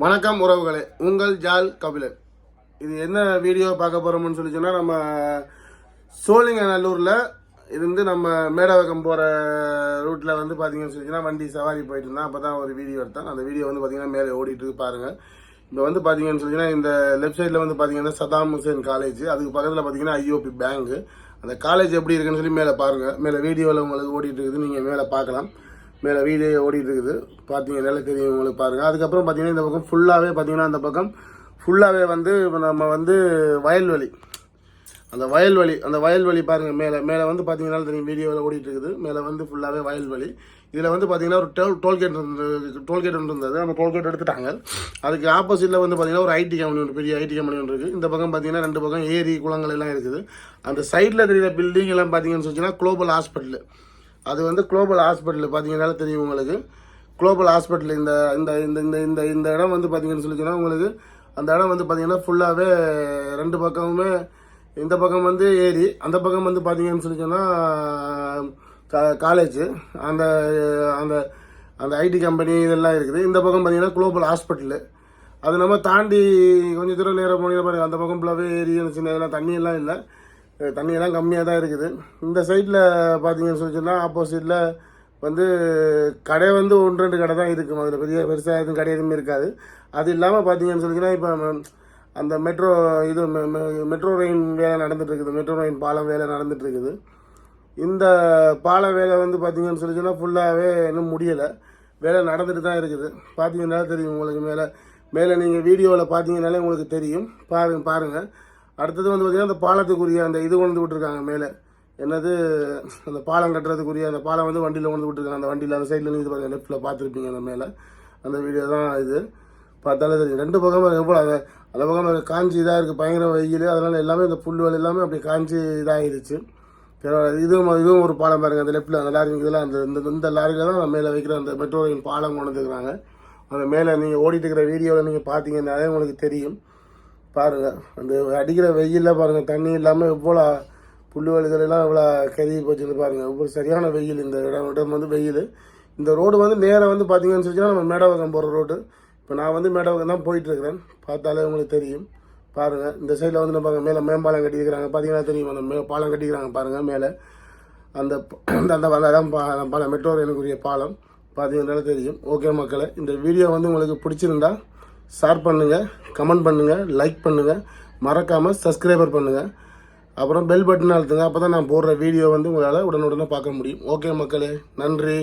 வணக்கம் உறவுகளே. உங்கள் ஜால் கபிலன். இது என்ன வீடியோ பார்க்க போகிறோம்னு சொல்லி சொன்னால் நம்ம சோழிங்கநல்லூரில் இருந்து நம்ம மேடவக்கம் போகிற ரூட்டில் வந்து பார்த்தீங்கன்னு சொல்லி சொன்னால் வண்டி சவாரி போயிட்டு இருந்தேன். அப்போ தான் ஒரு வீடியோ எடுத்தேன். அந்த வீடியோ வந்து பார்த்தீங்கன்னா மேலே ஓடிட்டு பாருங்கள் இப்போ வந்து பார்த்தீங்கன்னு சொல்லி இந்த லெஃப்ட் சைடில் வந்து பார்த்தீங்கன்னா சதாம் ஹுசேன் காலேஜ் அதுக்கு பக்கத்தில் பார்த்தீங்கன்னா ஐஓபி பேங்க் அந்த காலேஜ் எப்படி இருக்குன்னு சொல்லி மேலே பாருங்கள் மேலே வீடியோவில் உங்களுக்கு ஓடிட்டு இருக்குது. நீங்கள் மேலே பார்க்கலாம். மேலே வீடியோ ஓடிட்டு இருக்குது பார்த்தீங்கன்னால தெரியும் உங்களுக்கு பாருங்கள் அதுக்கப்புறம் பார்த்தீங்கன்னா இந்த பக்கம் ஃபுல்லாகவே பார்த்தீங்கன்னா அந்த பக்கம் ஃபுல்லாகவே வந்து நம்ம வந்து வயல்வெளி. அந்த வயல்வெளி அந்த வயல்வெளி பாருங்கள் மேலே மேலே வந்து பார்த்தீங்கன்னா தெரியும். வீடியோவில் ஓடிட்டு இருக்குது மேலே வந்து ஃபுல்லாகவே வயல்வெளி. இதில் வந்து பார்த்தீங்கன்னா ஒரு டோல் டோல்கேட் இருந்தது டோல்கேட் ஒன்று இருந்தது. அந்த டோல்கேட் எடுத்துட்டாங்க. அதுக்கு ஆப்போசிட்டில் வந்து பார்த்தீங்கன்னா ஒரு ஐடி கம்பெனி ஒன்று பெரிய ஐடி கம்பெனி ஒன்று இருக்குது இந்த பக்கம் பார்த்தீங்கன்னா ரெண்டு பக்கம் ஏரி குளங்கள் எல்லாம் இருக்குது. அந்த சைடில் தெரியுற பில்டிங் எல்லாம் பார்த்தீங்கன்னு சொன்னால் குளோபல் ஹாஸ்பிட்டல் அது வந்து குளோபல் ஹாஸ்பிட்டல் பார்த்தீங்கன்னால தெரியும் உங்களுக்கு. குளோபல் ஹாஸ்பிட்டல் இந்த இந்த இந்த இந்த இந்த இந்த இடம் வந்து பார்த்தீங்கன்னு சொல்லி உங்களுக்கு அந்த இடம் வந்து பார்த்தீங்கன்னா ஃபுல்லாகவே ரெண்டு பக்கமுமே இந்த பக்கம் வந்து ஏரி அந்த பக்கம் வந்து பார்த்தீங்கன்னு சொல்லிக்கோன்னா கா காலேஜு அந்த அந்த அந்த ஐடி கம்பெனி இதெல்லாம் இருக்குது. இந்த பக்கம் பார்த்தீங்கன்னா குளோபல் ஹாஸ்பிட்டலு. அது நம்ம தாண்டி கொஞ்சம் தூரம் நேரம் போனீங்கன்னா பாருங்கள் அந்த பக்கம் ஃபுல்லாகவே ஏரி சின்ன இதெல்லாம் தண்ணியெல்லாம் இல்லை. தண்ணியெல்லாம் கம்மியாக தான் இருக்குது. இந்த சைடில் பார்த்தீங்கன்னு சொல்லி சொன்னால் ஆப்போசிட்டில் வந்து கடை வந்து ஒன்று ரெண்டு கடை தான் இருக்கும் அதில் பெரிய பெருசாக எதுவும் கடை எதுவுமே இருக்காது. அது இல்லாமல் பார்த்தீங்கன்னு சொல்லிங்கன்னா இப்போ அந்த மெட்ரோ இது மெ- மெ- மெட்ரோ ரயின் வேலை நடந்துட்டு இருக்குது மெட்ரோ ரயின் பாலம் வேலை நடந்துட்டு இருக்குது இந்த பால வேலை வந்து பார்த்தீங்கன்னு சொல்லி சொன்னால் ஃபுல்லாகவே இன்னும் முடியலை. வேலை நடந்துட்டு தான் இருக்குது. பார்த்தீங்கன்னா தெரியும் உங்களுக்கு மேலே. மேலே நீங்கள் வீடியோவில் பார்த்தீங்கன்னாலே உங்களுக்கு தெரியும். பாருங்க பாருங்கள் அடுத்தது வந்து பார்த்தீங்கன்னா அந்த பாலத்துக்குரிய அந்த இது கொண்டு விட்டுருக்காங்க மேலே. என்னது? அந்த பாலம் கட்டுறதுக்குரிய அந்த பாலம் வந்து வண்டியில் கொண்டு விட்டுருக்காங்க. அந்த வண்டியில் அந்த சைடில் நீங்கள் பாருங்கள் லெஃப்ட்டில் பார்த்துருப்பீங்க அந்த மேலே. அந்த வீடியோ தான் இது. பார்த்தாலே தெரியும். ரெண்டு பக்கமும் எவ்வளோ அதை அந்த பக்கம் காஞ்சி இதாக இருக்குது பயங்கர வெயில். அதனால் எல்லாமே இந்த வேலை எல்லாமே அப்படி காஞ்சி இதாகிடுச்சு இதுவும் இதுவும் ஒரு பாலம் பாருங்க. அந்த லெஃப்ட்டில் அந்த லாரி இதெல்லாம் அந்த இந்த இந்த லாரியில் தான் மேலே வைக்கிற அந்த மெட்ரோ ரயில் பாலம் கொண்டு வந்துருக்குறாங்க. அந்த மேலே நீங்கள் ஓடிட்டு இருக்கிற வீடியோவில் நீங்கள் பார்த்தீங்கன்னாலே உங்களுக்கு தெரியும். பாருங்கள் அந்த அடிக்கிற வெயிலில் பாருங்கள் தண்ணி இல்லாமல் எவ்வளோ புல்லு வழிகளெல்லாம் இவ்வளோ கருகி போச்சுன்னு பாருங்கள் இவ்வளோ சரியான வெயில் இந்த இடம். இடம் வந்து வெயில். இந்த ரோடு வந்து நேராக வந்து பார்த்தீங்கன்னு சொல்லிச்சுன்னா நம்ம மேடவகம் போகிற ரோடு. இப்போ நான் வந்து மேடவகம் தான் போயிட்டுருக்கிறேன். பார்த்தாலே உங்களுக்கு தெரியும். பாருங்கள் இந்த சைடில் வந்து நம்ம மேலே மேம்பாலம் கட்டியிருக்கிறாங்க. பார்த்தீங்கன்னா தெரியும். அந்த மே பாலம் கட்டிக்கிறாங்க பாருங்கள் மேலே. அந்த அந்த அந்த அதான் பா- மெட்ரோ ரயிலுக்குரிய பாலம். பார்த்தீங்கன்னால தெரியும். ஓகே மக்களை இந்த வீடியோ வந்து உங்களுக்கு பிடிச்சிருந்தா ஷேர் பண்ணுங்கள் கமெண்ட் பண்ணுங்கள் லைக் பண்ணுங்கள் மறக்காமல் சப்ஸ்கிரைபர் பண்ணுங்கள் அப்புறம் பெல் பட்டன் அழுத்துங்க அப்போ தான் நான் போடுற வீடியோ வந்து உங்களால் உடனுடனே பார்க்க முடியும். ஓகே மக்களே நன்றி.